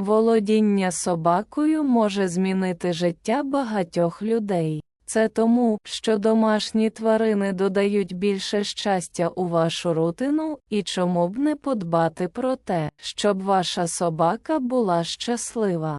Володіння собакою може змінити життя багатьох людей. Це тому, що домашні тварини додають більше щастя у вашу рутину, і чому б не подбати про те, щоб ваша собака була щаслива.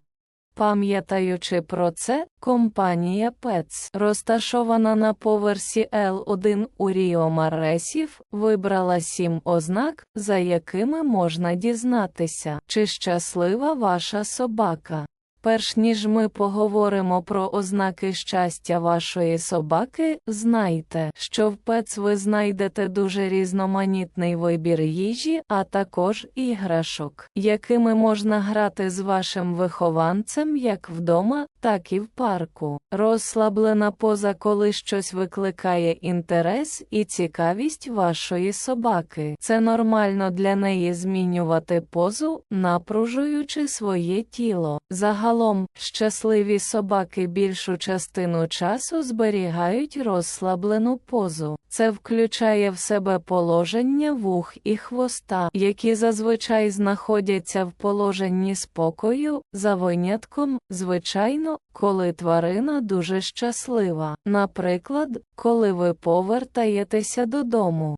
Пам'ятаючи про це, компанія Пец, розташована на поверсі L1 у Ріо Маресів, вибрала сім ознак, за якими можна дізнатися, чи щаслива ваша собака. Перш ніж ми поговоримо про ознаки щастя вашої собаки, знайте, що в ПЕЦ ви знайдете дуже різноманітний вибір їжі, а також іграшок, якими можна грати з вашим вихованцем як вдома, так і в парку. Розслаблена поза, коли щось викликає інтерес і цікавість вашої собаки. Це нормально для неї змінювати позу, напружуючи своє тіло. Загалом, щасливі собаки більшу частину часу зберігають розслаблену позу. Це включає в себе положення вух і хвоста, які зазвичай знаходяться в положенні спокою, за винятком, звичайно, коли тварина дуже щаслива. Наприклад, коли ви повертаєтеся додому.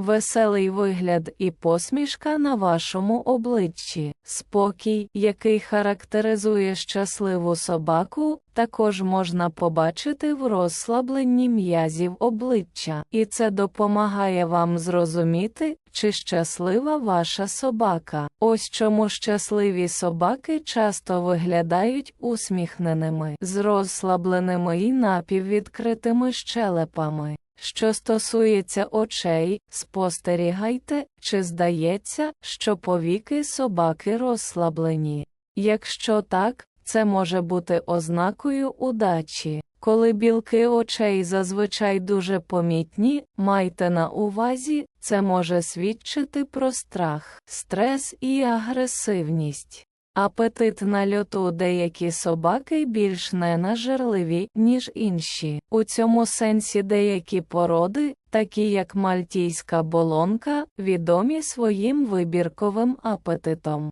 Веселий вигляд і посмішка на вашому обличчі, спокій, який характеризує щасливу собаку, також можна побачити в розслабленні м'язів обличчя, і це допомагає вам зрозуміти, чи щаслива ваша собака. Ось чому щасливі собаки часто виглядають усміхненими, з розслабленими і напіввідкритими щелепами. Що стосується очей, спостерігайте, чи здається, що повіки собаки розслаблені. Якщо так, це може бути ознакою удачі. Коли білки очей зазвичай дуже помітні, майте на увазі, це може свідчити про страх, стрес і агресивність. Апетит на льоту деякі собаки більш ненажерливі, ніж інші. У цьому сенсі деякі породи, такі як мальтійська болонка, відомі своїм вибірковим апетитом.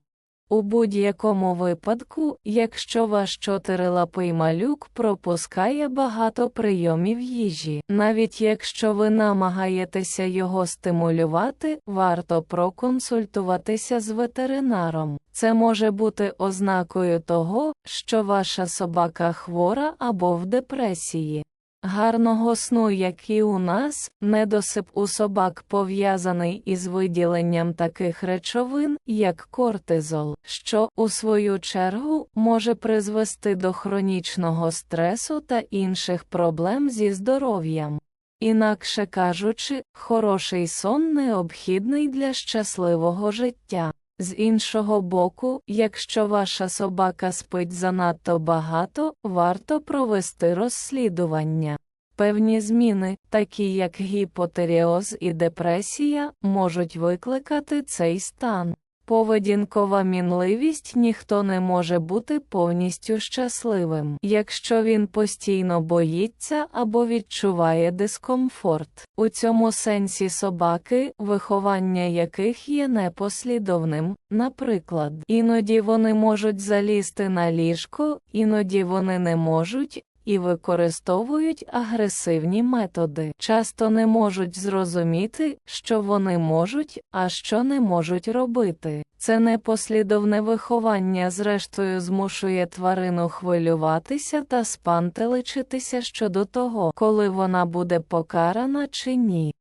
У будь-якому випадку, якщо ваш чотирилапий малюк пропускає багато прийомів їжі, навіть якщо ви намагаєтеся його стимулювати, варто проконсультуватися з ветеринаром. Це може бути ознакою того, що ваша собака хвора або в депресії. Гарного сну, як і у нас, недосип у собак пов'язаний із виділенням таких речовин, як кортизол, що, у свою чергу, може призвести до хронічного стресу та інших проблем зі здоров'ям. Інакше кажучи, хороший сон необхідний для щасливого життя. З іншого боку, якщо ваша собака спить занадто багато, варто провести розслідування. Певні зміни, такі як гіпотеріоз і депресія, можуть викликати цей стан. Поведінкова мінливість ніхто не може бути повністю щасливим, якщо він постійно боїться або відчуває дискомфорт. У цьому сенсі собаки, виховання яких є непослідовним, наприклад, іноді вони можуть залізти на ліжко, іноді вони не можуть, і використовують агресивні методи, часто не можуть зрозуміти, що вони можуть, а що не можуть робити. Це непослідовне виховання зрештою змушує тварину хвилюватися та спантеличитися щодо того, коли вона буде покарана чи ні.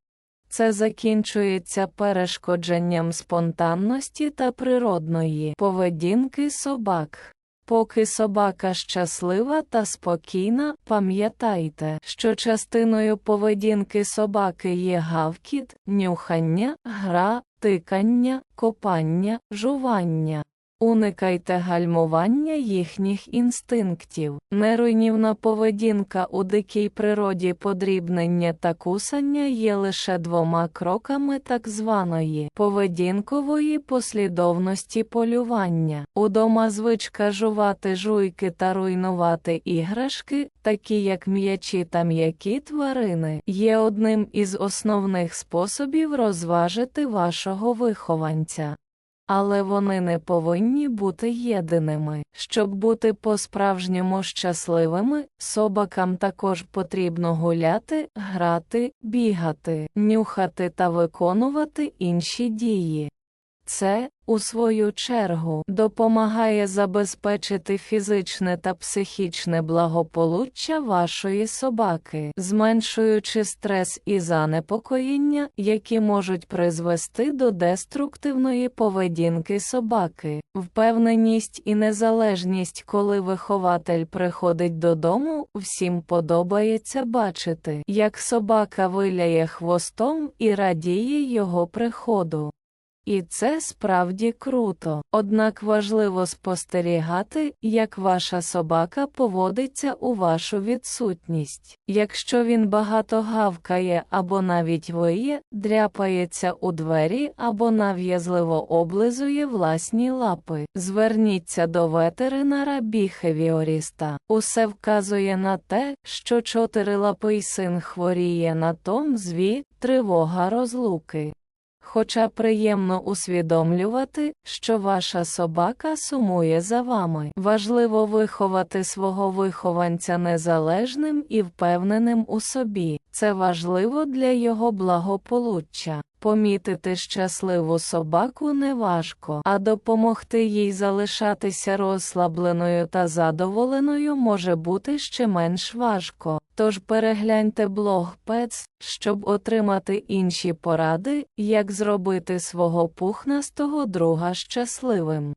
Це закінчується перешкодженням спонтанності та природної поведінки собак. Поки собака щаслива та спокійна, пам'ятайте, що частиною поведінки собаки є гавкіт, нюхання, гра, тикання, копання, жування. Уникайте гальмування їхніх інстинктів. Неруйнівна поведінка у дикій природі подрібнення та кусання є лише двома кроками так званої поведінкової послідовності полювання. Удома звичка жувати жуйки та руйнувати іграшки, такі як м'ячі та м'які тварини, є одним із основних способів розважити вашого вихованця. Але вони не повинні бути єдиними. Щоб бути по-справжньому щасливими, собакам також потрібно гуляти, грати, бігати, нюхати та виконувати інші дії. Це, у свою чергу, допомагає забезпечити фізичне та психічне благополуччя вашої собаки, зменшуючи стрес і занепокоєння, які можуть призвести до деструктивної поведінки собаки. Впевненість і незалежність, коли вихователь приходить додому, всім подобається бачити, як собака виляє хвостом і радіє його приходу. І це справді круто. Однак важливо спостерігати, як ваша собака поводиться у вашу відсутність. Якщо він багато гавкає або навіть виє, дряпається у двері або нав'язливо облизує власні лапи. Зверніться до ветеринара біхевіоріста. Усе вказує на те, що чотирилапий син хворіє на том зві, тривога розлуки. Хоча приємно усвідомлювати, що ваша собака сумує за вами. Важливо виховати свого вихованця незалежним і впевненим у собі. Це важливо для його благополуччя. Помітити щасливу собаку неважко, а допомогти їй залишатися розслабленою та задоволеною може бути ще менш важко. Тож перегляньте блог Pets, щоб отримати інші поради, як зробити свого пухнастого друга щасливим.